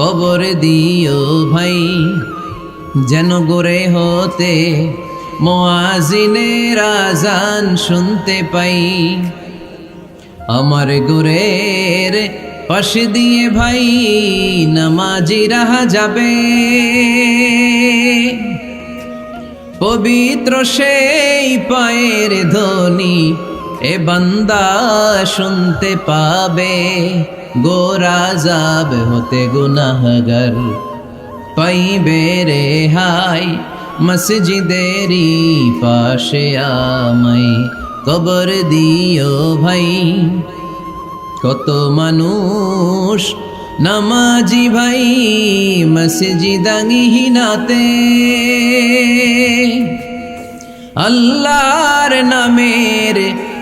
কবর দিও ভাই। যেন গোরে হতে মোয়াজিনের আজান শুনতে পাই। আমার গোরের পাশে দিয়ে ভাই নামাজি রাহা যাবে। পবিত্র সেই পায়ের ধ্বনি এ বান্দা শুনতে পাবে। গোরা যাব হতে গুনাহগার। পাইবে রে হাই মসজিদেরই পাশে আমাই কবর দিও ভাই, কত মানুষ নামাজি ভাই মসজিদাঙ্গিহীনাতে আল্লাহর নামের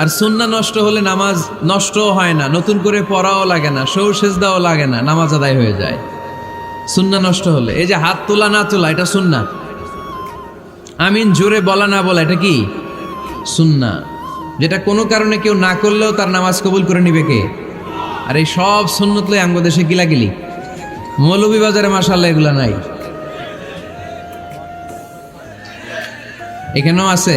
আর সুন্না নষ্ট হলে নামাজ নষ্টও হয় না, নতুন করে পড়াও লাগে না সৌ সেজদাও লাগে না, নামাজ আদায় হয়ে যায়। সুন্না নষ্ট হলে, এই যে হাত তোলা না তোলা, এটা সুন্না আমিন জোরে বলা না বলা, এটা কি? সুন্না যেটা কোনো কারণে কেউ না করলেও তার নামাজ কবুল করে নিবে কে? আর এই সব সুন্নত লই আঙ্গ দেশে গিলাগিলি। মৌলভীবাজারে মাসাল্লাহ এগুলা নাই। এখানেও আছে।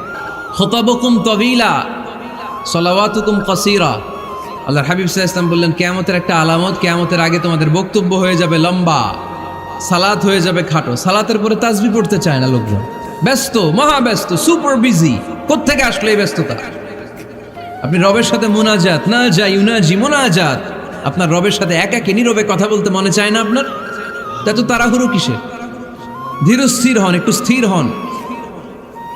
খতাবকুম তবিলা, সলাওয়াতুকুম কসিরা। আল্লাহ হাবিব সাহা ইসলাম বললেন, কেয়ামতের একটা আলামত, কেয়ামতের আগে তোমাদের বক্তব্য হয়ে যাবে লম্বা, সালাত হয়ে যাবে খাটো। সালাতের পরে তাজবি পড়তে চায় না লোকজন। ব্যস্ত, মহা ব্যস্ত, সুপার বিজি কোথেকে আসলে এই ব্যস্ততা? আপনি রবের সাথে মোনাজাত, না যাই, উনাজি, মোনাজাত। আপনার রবের সাথে একা একে নীরবে কথা বলতে মনে চায় না আপনার? তা তো কিসে ধীর স্থির হন, একটু স্থির হন।